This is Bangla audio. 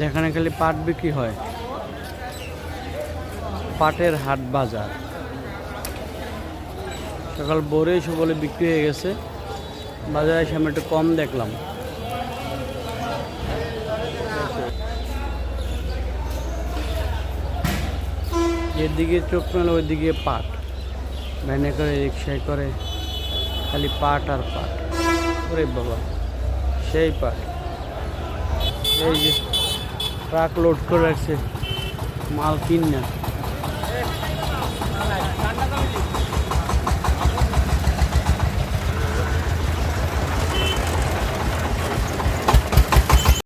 যেখানে খালি পাট বিক্রি হয়। পাটের হাট বাজার। সকাল বোরে সকলে বলে বিক্রি হয়ে গেছে। বাজারের সামনে একটু কম দেখলাম। যেদিকে চোখ মেলে, ওইদিকে পাট। ভ্যানে করে, রিক্সায় করে, খালি পাট আর পাট। ওরে বাবা, সেই পাট। এই যে, ট্রাক লোড করে রাখছে, মাল কিন না